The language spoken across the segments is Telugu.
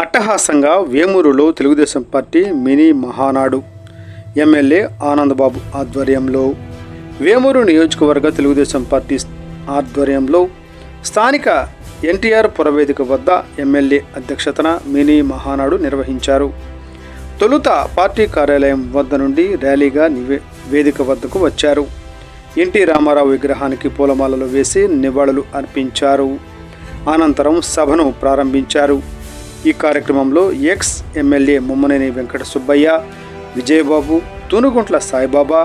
అట్టహాసంగా వేమూరులో Telugu Desam party mini Mahanadu. MLA Anand Babu ఆధ్వర్యంలో వేమూరు నియోజకవర్గ తెలుగుదేశం పార్టీ ఆధ్వర్యంలో స్థానిక ఎన్టీఆర్ పురవేదిక వద్ద ఎమ్మెల్యే అధ్యక్షతన మినీ మహానాడు నిర్వహించారు. తొలుత పార్టీ కార్యాలయం వద్ద నుండి ర్యాలీగా నివే వేదిక వద్దకు వచ్చారు. ఎన్టీ రామారావు విగ్రహానికి పూలమాలలు వేసి నివాళులు అర్పించారు. అనంతరం సభను ప్రారంభించారు. ఈ కార్యక్రమంలో ex MLA Mummaneni Venkata Subbaiah Vijayababu Tunuguntla Saibaba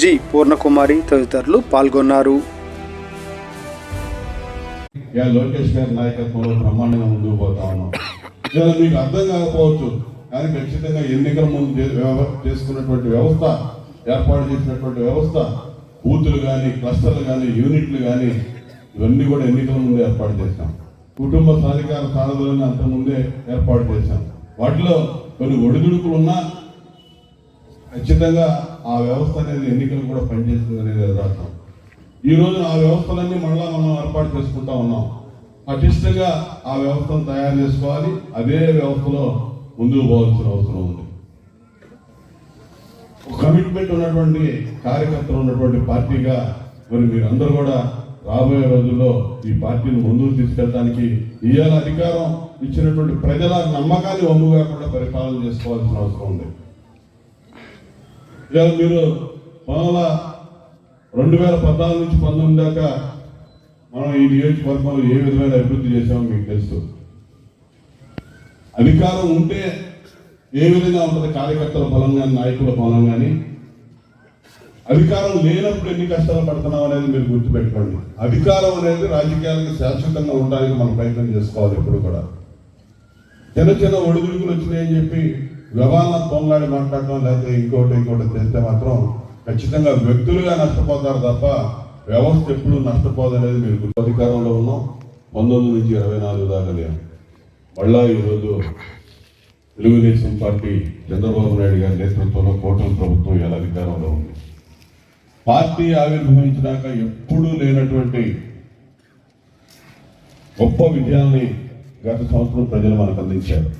G Purnakumari తదితరులు పాల్గొన్నారు. లోకేష్ గారి నాయకత్వంలో బ్రహ్మాండంగా ముందుకు పోతా ఉన్నాం. ఇలా మీకు అర్థం కాకపోవచ్చు కానీ ఖచ్చితంగా ఎన్నికల ముందు చేసుకున్నటువంటి వ్యవస్థ ఏర్పాటు చేసినటువంటి వ్యవస్థ బూతులు కానీ క్లస్టర్లు కానీ యూనిట్లు కానీ ఇవన్నీ కూడా ఎన్నికల ముందు ఏర్పాటు చేశాం. కుటుంబ సాధికార సాధనలను అంతకుముందే ముందే ఏర్పాటు చేశాం. వాటిలో కొన్ని ఒడిదుడుకులు ఉన్నా ఖచ్చితంగా ఆ వ్యవస్థ అనేది ఎన్నికలు కూడా పనిచేస్తుంది అనేది యథార్థం ఈ రోజు ఆ వ్యవస్థలన్నీ మళ్ళా మనం ఏర్పాటు చేసుకుంటా ఉన్నాం. పటిష్టంగా ఆ వ్యవస్థను తయారు చేసుకోవాలి. అదే వ్యవస్థలో ముందుకు పోవాల్సిన అవసరం ఉంది. కమిట్మెంట్ ఉన్నటువంటి కార్యకర్తలు ఉన్నటువంటి పార్టీగా మరి మీరందరూ కూడా రాబోయే రోజుల్లో ఈ పార్టీని ముందుకు తీసుకెళ్ళడానికి ఇవాళ అధికారం ఇచ్చినటువంటి ప్రజల నమ్మకాన్ని వమ్ము కాకుండా పరిపాలన చేసుకోవాల్సిన అవసరం ఉంది. ఇవాళ మీరు పంతొమ్మిది రెండు వేల పద్నాలుగు నుంచి పంతొమ్మిది దాకా మనం ఈ నియోజకవర్గంలో ఏ విధమైన అభివృద్ధి చేసామో మీకు తెలుసు. అధికారం ఉంటే ఏ విధంగా ఉంటుంది కార్యకర్తల బలం కానీ నాయకుల బలం కానీ అధికారం లేనప్పుడు ఎన్ని కష్టాలు పడుతున్నాం అనేది మీరు గుర్తుపెట్టుకోండి. అధికారం అనేది రాజకీయాలకు శాశ్వతంగా ఉండడానికి మనం ప్రయత్నం చేసుకోవాలి ఎప్పుడు కూడా. చిన్న చిన్న ఒడిదుడుకులు వచ్చినాయని చెప్పి వ్యవహారాల తోంగాడి మాట్లాడటం లేకపోతే ఇంకోటి ఇంకోటి చేస్తే మాత్రం ఖచ్చితంగా వ్యక్తులుగా నష్టపోతారు తప్ప వ్యవస్థ ఎప్పుడు నష్టపోదనేది మీరు అధికారంలో ఉన్నాం. పంతొమ్మిది నుంచి ఇరవై నాలుగు దాకా లేము మళ్ళా ఈరోజు తెలుగుదేశం పార్టీ చంద్రబాబు నాయుడు గారి నేతృత్వంలో కోటల ప్రభుత్వం ఇలా అధికారంలో ఉంది. పార్టీ ఆవిర్భవించినాక ఎప్పుడూ లేనటువంటి గొప్ప విజయాల్ని గత సంవత్సరం ప్రజలు మనకు అందించారు.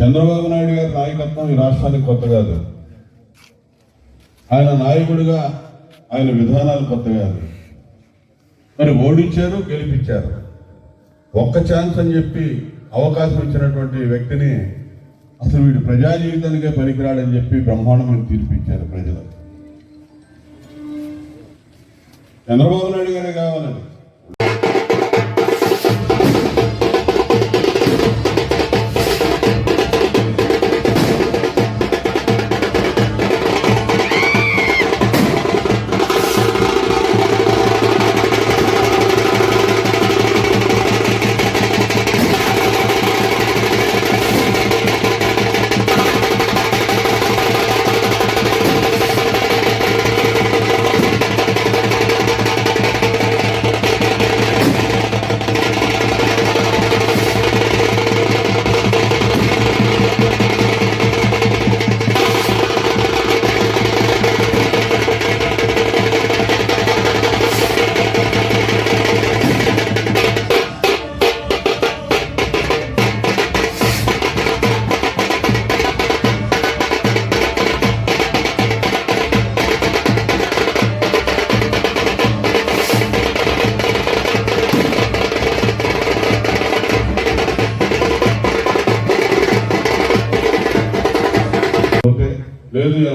చంద్రబాబు నాయుడు గారి నాయకత్వం ఈ రాష్ట్రానికి కొత్త కాదు. ఆయన నాయకుడిగా ఆయన విధానాలు కొత్త కాదు. మరి ఓడించారు గెలిపించారు. ఒక్క ఛాన్స్ అని చెప్పి అవకాశం ఇచ్చినటువంటి వ్యక్తిని అసలు వీడు ప్రజా జీవితానికే పనికిరాడని చెప్పి బ్రహ్మాండమైన తీర్పిచ్చారు ప్రజలకు ప్రజలు. చంద్రబాబు నాయుడు గారే కావాలండి.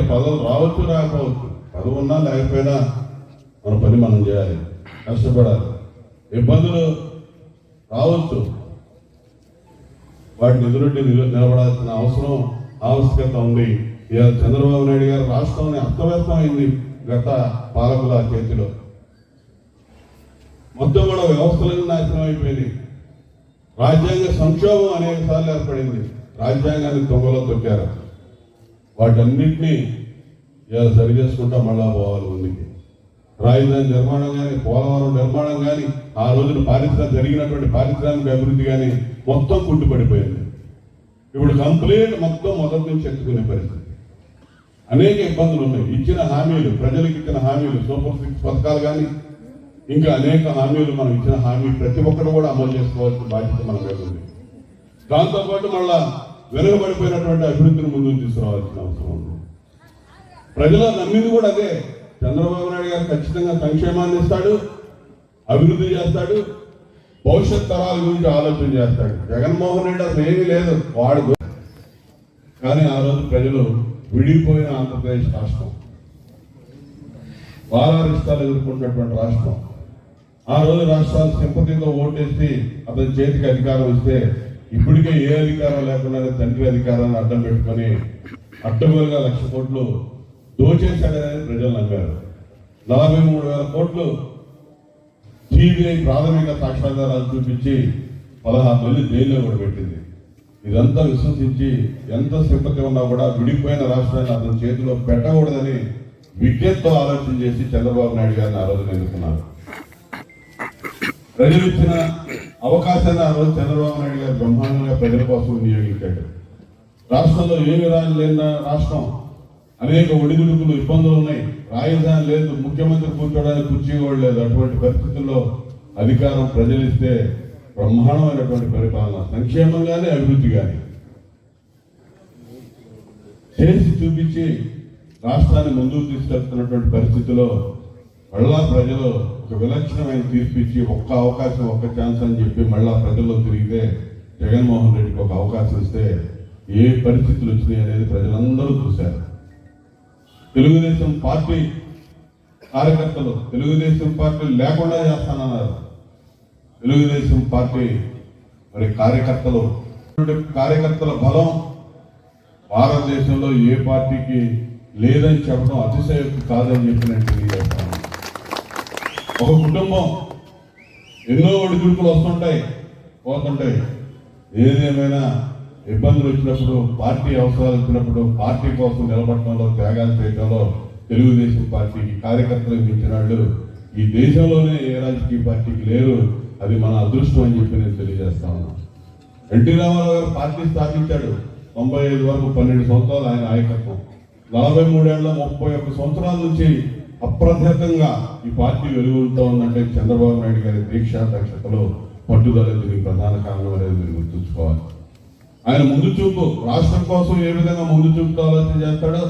లేదు రావచ్చు రాకపోవచ్చు. పదవి ఉన్నా లేకపోయినా మన పని మనం చేయాలి. కష్టపడాలి. ఇబ్బందులు రావచ్చు. వాటిని ఎదురొడ్డి నిలబడాల్సిన అవసరం ఆవశ్యకత ఉంది. ఇవాళ చంద్రబాబు నాయుడు గారు రాష్ట్రం అస్తవ్యస్తమైంది గత పాలకుల చేతిలో. మొత్తం కూడా వ్యవస్థలన్నీ నాశనం అయిపోయింది. రాజ్యాంగ సంక్షోభం అనేక సార్లు ఏర్పడింది. రాజ్యాంగాన్ని తొంగలో తొక్కారు. వాటన్నింటినీ ఇలా సరి చేసుకుంటా మళ్ళా పోవాలి ముందుకి. రాజధాని నిర్మాణం కానీ పోలవరం నిర్మాణం కానీ ఆ రోజున పారిశ్రామిక జరిగినటువంటి పారిశ్రామిక అభివృద్ధి కానీ మొత్తం కుంటుపడిపోయింది ఇప్పుడు కంప్లీట్ మొత్తం మొదటి నుంచి ఎత్తుకునే పరిస్థితి. అనేక ఇబ్బందులు ఉన్నాయి. ఇచ్చిన హామీలు ప్రజలకు ఇచ్చిన హామీలు సూపర్ సిక్స్ పథకాలు కానీ ఇంకా అనేక హామీలు మనం ఇచ్చిన హామీ ప్రతి ఒక్కరు కూడా అమలు చేసుకోవాల్సిన బాధ్యత మన మీద ఉంది. దాంతోపాటు మళ్ళా వెనుకబడిపోయినటువంటి అభివృద్ధిని ముందుకు తీసుకురావాల్సిన అవసరం ఉంది. ప్రజలు నమ్మింది కూడా అదే. చంద్రబాబు నాయుడు గారు ఖచ్చితంగా సంక్షేమాన్ని ఇస్తాడు అభివృద్ధి చేస్తాడు భవిష్యత్ తరాల గురించి ఆలోచన చేస్తాడు. జగన్మోహన్ రెడ్డి అసలు ఏమీ లేదు వాడు కానీ ఆ రోజు ప్రజలు విడిపోయిన ఆంధ్రప్రదేశ్ రాష్ట్రం. వారారిష్టాలు ఎదుర్కొంటున్నటువంటి రాష్ట్రం. ఆ రోజు రాష్ట్రాలు సింపతితో ఓటేసి అతని చేతికి అధికారం ఇస్తే ఇప్పటికే ఏ అధికారం లేకుండా తండ్రి అధికారాన్ని అడ్డం పెట్టుకొని అడ్డగోలుగా లక్ష కోట్లు దోచేశాడని ప్రజలు నమ్మారు. నలభై మూడు వేల కోట్లు సిబిఐ ప్రాథమిక సాక్ష్యాధారాలు చూపించి పదహారు మంది జైల్లో కూడా పెట్టింది. ఇదంతా విశ్వసించి ఎంత సింపతి ఉన్నా కూడా విడిపోయిన రాష్ట్రాన్ని అతని చేతిలో పెట్టకూడదని విజ్ఞతతో ఆలోచన చేసి చంద్రబాబు నాయుడు గారిని ఆ రోజు ఎన్నుకున్నారు. ప్రజలు ఇచ్చిన అవకాశాన్ని ఆ రోజు చంద్రబాబు నాయుడు గారు బ్రహ్మాండంగా ప్రజల కోసం వినియోగించాడు. రాష్ట్రంలో ఏమి రాని లేని రాష్ట్రం అనేక ఒడిదుడుకులు ఇబ్బందులు ఉన్నాయి రాజధాని లేదు ముఖ్యమంత్రి కూర్చోడానికి కుర్చీ కూడా లేదు. అటువంటి పరిస్థితుల్లో అధికారం ప్రజలిస్తే బ్రహ్మాండమైనటువంటి పరిపాలన సంక్షేమం కానీ అభివృద్ధి కానీ చేసి చూపించి రాష్ట్రాన్ని ముందుకు తీసుకెళ్తున్నటువంటి పరిస్థితిలో మళ్ళా ప్రజలు ఒక విలక్షణమైన తీర్పిచ్చి ఒక్క అవకాశం ఒక్క ఛాన్స్ అని చెప్పి మళ్ళా ప్రజల్లో తిరిగితే జగన్మోహన్ రెడ్డికి ఒక అవకాశం ఇస్తే ఏ పరిస్థితులు వచ్చినాయి అనేది ప్రజలందరూ చూశారు. తెలుగుదేశం పార్టీ కార్యకర్తలు తెలుగుదేశం పార్టీ లేకుండా చేస్తానన్నారు. తెలుగుదేశం పార్టీ మరి కార్యకర్తలు. కార్యకర్తల బలం భారతదేశంలో ఏ పార్టీకి లేదని చెప్పడం అతిశయోక్తి కాదని చెప్పి నేను తెలియజేస్తాను. ఒక కుటుంబం ఎన్నో ఒడిదుడుకులు వస్తుంటాయి పోతుంటాయి. ఏదేమైనా ఇబ్బందులు వచ్చినప్పుడు పార్టీ అవసరాలు వచ్చినప్పుడు పార్టీ కోసం నిలబడటంలో త్యాగాలు చేయడంలో తెలుగుదేశం పార్టీకి కార్యకర్తలు మించిన వాళ్ళు ఈ దేశంలోనే ఏ రాజకీయ పార్టీకి లేరు. అది మన అదృష్టం అని చెప్పి నేను తెలియజేస్తా ఉన్నాను ఎన్టీ రామారావు గారు పార్టీ స్థాపించాడు. తొంభై ఐదు వరకు పన్నెండు సంవత్సరాలు ఆయన నాయకత్వం. నలభై మూడేళ్ళ ముప్పై ఒక్క సంవత్సరాల నుంచి అప్రతిహతంగా ఈ పార్టీ వెలుగుతూ ఉందంటే చంద్రబాబు నాయుడు గారి దీక్ష దక్షతలో పట్టుదల దీనికి ప్రధాన కారణం అనేది ఆయన ముందు చూపు. రాష్ట్రం కోసం ఏ విధంగా ముందు చూపుతో ఆలోచన చేస్తాడో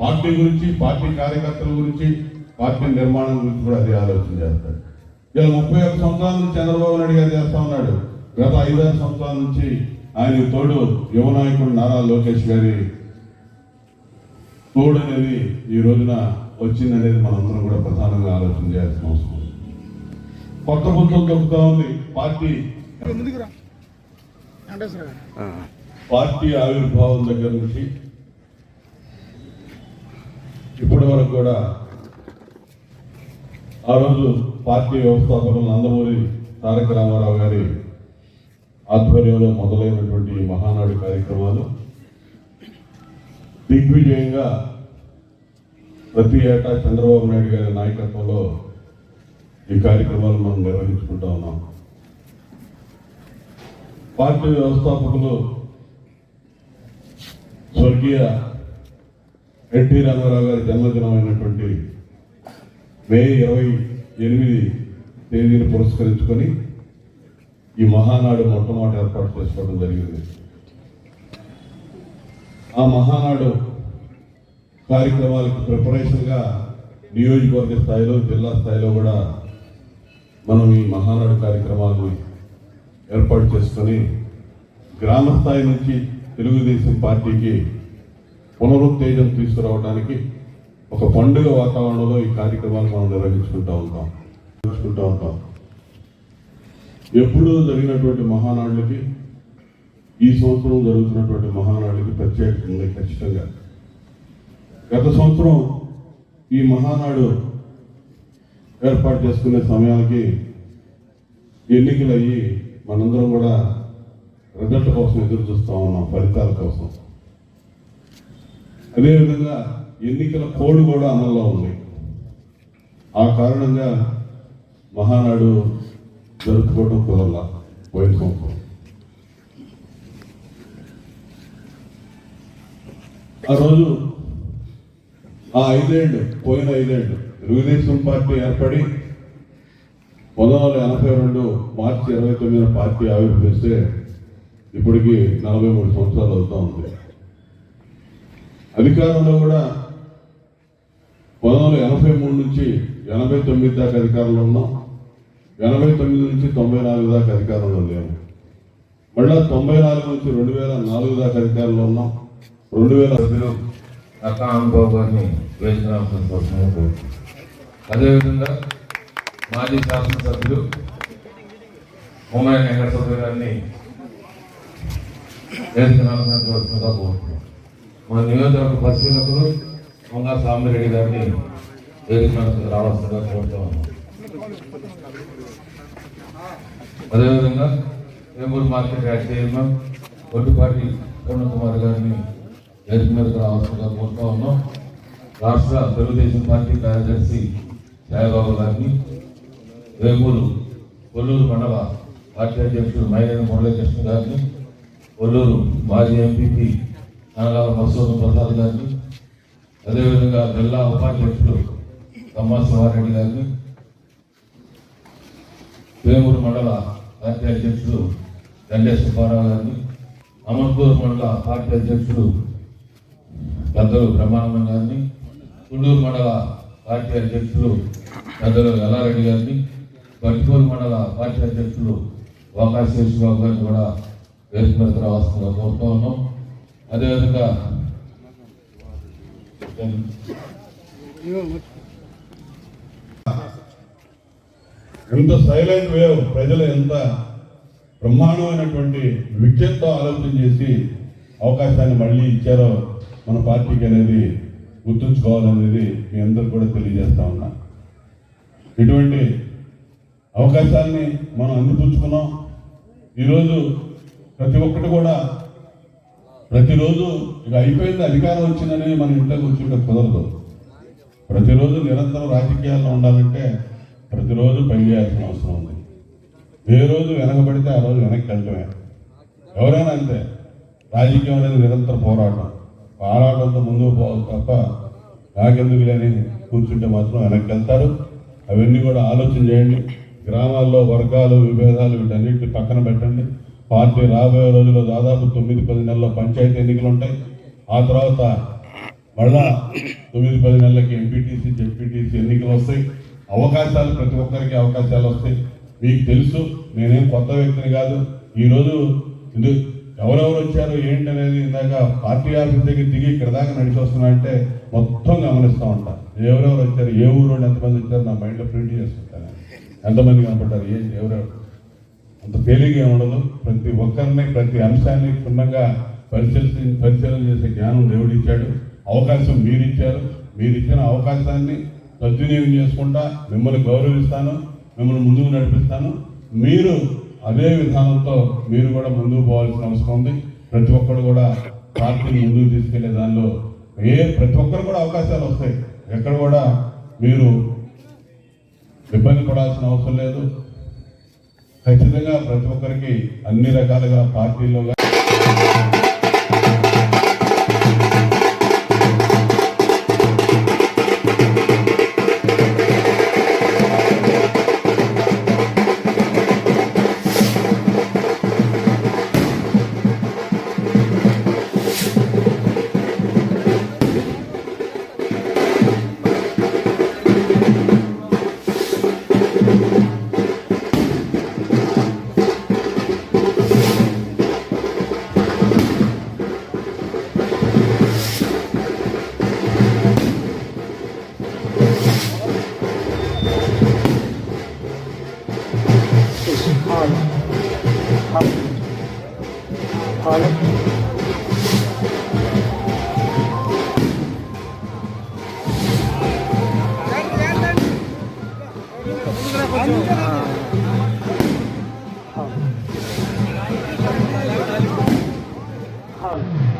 పార్టీ గురించి పార్టీ కార్యకర్తల గురించి పార్టీ నిర్మాణం గురించి కూడా అదే ఆలోచన చేస్తాడు. ఇలా ముప్పై ఒక్క సంవత్సరాల నుంచి చంద్రబాబు నాయుడు గారు చేస్తా ఉన్నాడు. గత ఐదారు సంవత్సరాల నుంచి ఆయన తోడు యువ నాయకుడు నారా లోకేష్ గారి తోడు అనేది ఈ రోజున వచ్చిందనేది మనందరం కూడా ప్రధానంగా ఆలోచన చేయాల్సిన అవసరం. కొత్త పుస్తకం దొరుకుతా ఉంది. పార్టీ పార్టీ ఆవిర్భావం దగ్గర నుంచి ఇప్పటి వరకు కూడా ఆ రోజు పార్టీ వ్యవస్థాపకులు నందమూరి తారక రామారావు గారి ఆధ్వర్యంలో మొదలైనటువంటి మహానాడు కార్యక్రమాలు దిగ్విజయంగా ప్రతి ఏటా చంద్రబాబు నాయుడు గారి నాయకత్వంలో ఈ కార్యక్రమాలు మనం నిర్వహించుకుంటా ఉన్నాం. పార్టీ వ్యవస్థాపకులు స్వర్గీయ ఎన్టీ రామారావు గారి జన్మదినమైనటువంటి మే ఇరవై ఎనిమిది తేదీని పురస్కరించుకొని ఈ మహానాడు మొట్టమొదటి ఏర్పాటు చేసుకోవడం జరిగింది. ఆ మహానాడు కార్యక్రమాలకు ప్రిపరేషన్గా నియోజకవర్గ స్థాయిలో జిల్లా స్థాయిలో కూడా మనం ఈ మహానాడు కార్యక్రమాలను ఏర్పాటు చేసుకొని గ్రామ స్థాయి నుంచి తెలుగుదేశం పార్టీకి పునరుత్తేజం తీసుకురావడానికి ఒక పండుగ వాతావరణంలో ఈ కార్యక్రమాలు మనం నిర్వహించుకుంటూ ఉంటాం. నిర్వహించుకుంటూ ఉంటాం. ఎప్పుడూ జరిగినటువంటి మహానాడులకి ఈ సంవత్సరం జరుగుతున్నటువంటి మహానాడులకి ప్రత్యేకంగా ఖచ్చితంగా. గత సంవత్సరం ఈ మహానాడు ఏర్పాటు చేసుకునే సమయానికి ఎన్నికలు అయ్యి మనందరం కూడా రిజల్ట్ కోసం ఎదురు చూస్తూ ఉన్నాం ఫలితాల కోసం. అదేవిధంగా ఎన్నికల కోడ్ కూడా అమల్లో ఉంది. ఆ కారణంగా మహానాడు జరుపుకోవడం కుదరలా పోయిన ఆ రోజు ఆ ఐదేళ్ళు పోయిన ఐదేళ్ళు తెలుగుదేశం పార్టీ ఏర్పడి పంతొమ్మిది వందల ఎనభై రెండు మార్చి ఇరవై తొమ్మిదిన పార్టీ ఆవిర్భవిస్తే ఇప్పటికి నలభై మూడు సంవత్సరాలు అవుతా ఉంది. అధికారంలో కూడా పంతొమ్మిది ఎనభై మూడు నుంచి ఎనభై తొమ్మిది దాకా అధికారంలో ఉన్నాం. ఎనభై తొమ్మిది నుంచి తొంభై నాలుగు దాకా అధికారంలో లేము. మళ్ళా తొంభై నాలుగు నుంచి రెండు వేల నాలుగు దాకా అధికారంలో ఉన్నాం. రెండు వేల సభ్యులు అక్కా అనుభవ్ అదేవిధంగా మాజీ శాసనసభ్యులు ఉమ్మడి వెంకటసభ్యులు గారిని వేసుకురావాల్సిందిగా కోరుతున్నాం మా నియోజకవర్గ పరిశీలకులు మొంగా సామిరెడ్డి గారిని వేదికకు రావాల్సిందిగా కోరుతా ఉన్నాం. అదేవిధంగా Vemuru market yard chairman Oddupati Purna Kumar గారిని వేదిక మీదకు రావాల్సిందిగా కోరుతా ఉన్నాం. రాష్ట్ర తెలుగుదేశం పార్టీ కార్యదర్శి సాయిబాబు గారిని వేమూరు కొల్లూరు మండల పార్టీ అధ్యక్షుడు మైనేని మురళీకృష్ణ గారిని ఒల్లూరు మాజీ ఎంపీపీ అనగాల మసూద్ ప్రసాద్ గారిని అదేవిధంగా జిల్లా ఉపాధ్యక్షుడు తమ్మా గారిని వేమూరు మండల పార్టీ అధ్యక్షుడు దండే సుబ్బారావు గారిని అమర్పూర్ మండల పార్టీ అధ్యక్షుడు పెద్దలు బ్రహ్మానందం గారిని గుండూరు మండల పార్టీ అధ్యక్షులు పెద్దలు ఎల్లారెడ్డి గారిని బట్టిపూరు మండల పార్టీ అధ్యక్షులు వాకా గారిని కూడా వేదిక మీదకి కోరుతూ ఉన్నాం అదేవిధంగా ఎంత సైలెంట్ వేవ్ ప్రజలు ఎంత బ్రహ్మాండమైనటువంటి విద్యతో ఆలోచన చేసి అవకాశాన్ని మళ్ళీ ఇచ్చారో మన పార్టీకి అనేది గుర్తుంచుకోవాలనేది మీ అందరు కూడా తెలియజేస్తా ఉన్నా. ఇటువంటి అవకాశాన్ని మనం అందిపుచ్చుకున్నాం ఈరోజు ప్రతి ఒక్కటి కూడా ప్రతిరోజు ఇక అయిపోయింది అధికారం వచ్చిందని మన ఇంట్లోకి కూర్చుంటే కుదరదు. ప్రతిరోజు నిరంతరం రాజకీయాల్లో ఉండాలంటే ప్రతిరోజు పనిచేయాల్సిన అవసరం ఉంది. ఏ రోజు వెనకబడితే ఆ రోజు వెనక్కి వెళ్ళటమే. ఎవరైనా అంతే రాజకీయం అనేది నిరంతర పోరాటం. పోరాటంతో ముందుకు పోవాలి తప్ప నాకెందుకు లేని కూర్చుంటే మాత్రం వెనక్కి వెళ్తారు. అవన్నీ కూడా ఆలోచన చేయండి. గ్రామాల్లో వర్గాలు విభేదాలు వీటన్నిటిని పక్కన పెట్టండి. పార్టీ రాబోయే రోజుల్లో దాదాపు తొమ్మిది పది నెలల్లో పంచాయతీ ఎన్నికలు ఉంటాయి. ఆ తర్వాత మళ్ళా తొమ్మిది పది నెలలకి ఎంపీటీసీ జెడ్పీటీసీ ఎన్నికలు వస్తాయి. అవకాశాలు ప్రతి ఒక్కరికి అవకాశాలు వస్తాయి. మీకు తెలుసు నేనేం కొత్త వ్యక్తిని కాదు. ఈరోజు ఇది ఎవరెవరు వచ్చారు ఏంటి అనేది ఇందాక పార్టీ ఆఫీస్ దగ్గర దిగి ఇక్కడ దాకా నడిచి వస్తున్నా అంటే మొత్తం గమనిస్తూ ఉంటాను ఎవరెవరు వచ్చారు ఏ ఊరు ఎంతమంది వచ్చారు నా మైండ్లో ప్రింట్ చేసుకుంటాను ఎంతమంది కనపడ్డారు ఏ ఎవరెవరు? అంత తేలిగ్గా ఉండదు. ప్రతి ఒక్కరిని ప్రతి అంశాన్ని క్షుణ్ణంగా పరిశీలి పరిశీలన చేసే జ్ఞానం దేవుడు ఇచ్చాడు. అవకాశం మీరిచ్చారు. మీరిచ్చిన అవకాశాన్ని సద్వినియోగం చేసుకుంటా మిమ్మల్ని గౌరవిస్తాను మిమ్మల్ని ముందుకు నడిపిస్తాను. మీరు అదే విధానంతో మీరు కూడా ముందుకు పోవాల్సిన అవసరం ఉంది. ప్రతి ఒక్కరు కూడా పార్టీని ముందుకు తీసుకెళ్ళే దానిలో ఏ ప్రతి ఒక్కరు కూడా అవకాశాలు వస్తాయి. ఎక్కడ కూడా మీరు ఇబ్బంది పడాల్సిన అవసరం లేదు. ఖచ్చితంగా ప్రతి ఒక్కరికి అన్ని రకాలుగా పార్టీలో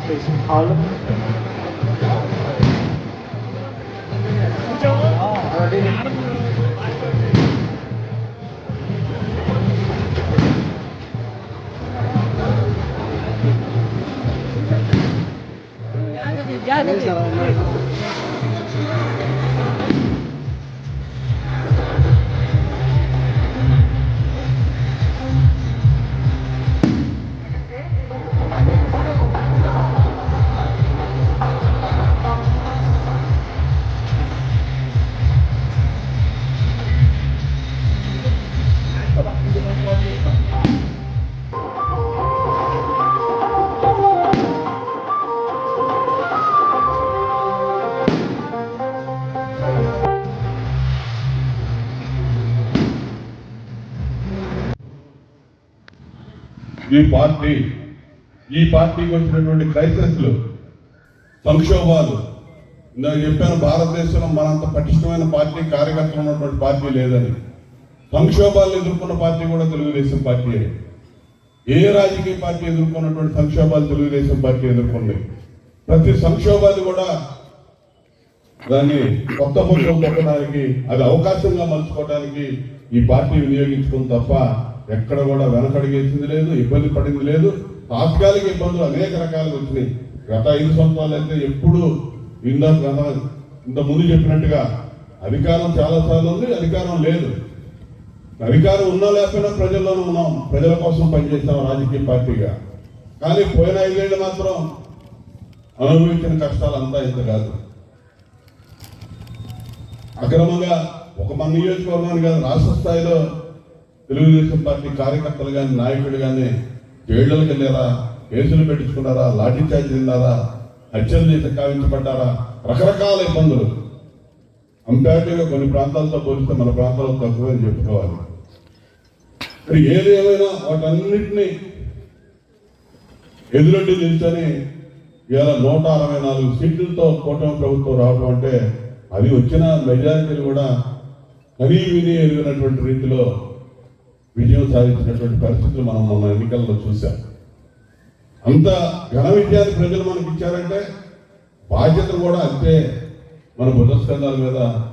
please. Ağırlık. Yani ఈ పార్టీ ఈ పార్టీకి వచ్చినటువంటి క్రైసిస్లు సంక్షోభాలు ఇందాక చెప్పాను భారతదేశంలో మనంత పటిష్టమైన పార్టీ కార్యకర్తలు ఉన్నటువంటి పార్టీ లేదని. సంక్షోభాలు ఎదుర్కొన్న పార్టీ కూడా తెలుగుదేశం పార్టీ ఏ. రాజకీయ పార్టీ ఎదుర్కొన్నటువంటి సంక్షోభాలు తెలుగుదేశం పార్టీ ఎదుర్కొంది? ప్రతి సంక్షోభాలు కూడా దాన్ని కొత్త పుస్తకం పెట్టడానికి అది అవకాశంగా మలుచుకోవడానికి ఈ పార్టీ వినియోగించుకుని తప్ప ఎక్కడ కూడా వెనకడిగేసింది లేదు ఇబ్బంది పడింది లేదు. తాత్కాలిక ఇబ్బందులు అనేక రకాలుగా వచ్చినాయి. గత ఐదు సంవత్సరాలు అయితే ఎప్పుడు ఇంత గత ఇంత ముందు చెప్పినట్టుగా అధికారం చాలా సార్లు ఉంది అధికారం లేదు. అధికారం ఉన్నా లేకపోయినా ప్రజల్లోనే ఉన్నాం. ప్రజల కోసం పనిచేస్తాం రాజకీయ పార్టీగా. కానీ పోయిన ఐదేళ్ళు మాత్రం అనుభవించిన కష్టాలు అంతా ఇంత కాదు. అక్రమంగా ఒక మన నియోజకవర్గాన్ని కాదు రాష్ట్ర స్థాయిలో తెలుగుదేశం పార్టీ కార్యకర్తలు కానీ నాయకులు కానీ జైళ్ళకి వెళ్ళారా? కేసులు పెట్టించుకున్నారా? లాఠీ చార్జ్ తిన్నారా? హత్యలు చేసి కావించబడ్డారా? రకరకాల ఇబ్బందులు. కంపారిటివ్గా కొన్ని ప్రాంతాలతో పోలిస్తే మన ప్రాంతాల్లో తక్కువని చెప్పుకోవాలి. మరి ఏది ఏమైనా వాటన్నిటినీ ఎదురొడ్డి నిల్చొని ఇవాళ నూట అరవై నాలుగు సీట్లతో కూటమి ప్రభుత్వం రావడం అంటే అది వచ్చిన మెజారిటీలు కూడా కనీ విని ఎరిగినటువంటి రీతిలో విజయం సాధించినటువంటి పరిస్థితులు మనం మన ఎన్నికల్లో చూసాం అంత ఘన విజయాన్ని ప్రజలు మనకి ఇచ్చారంటే బాధ్యతలు కూడా అంతే మన భుజస్కంధాల మీద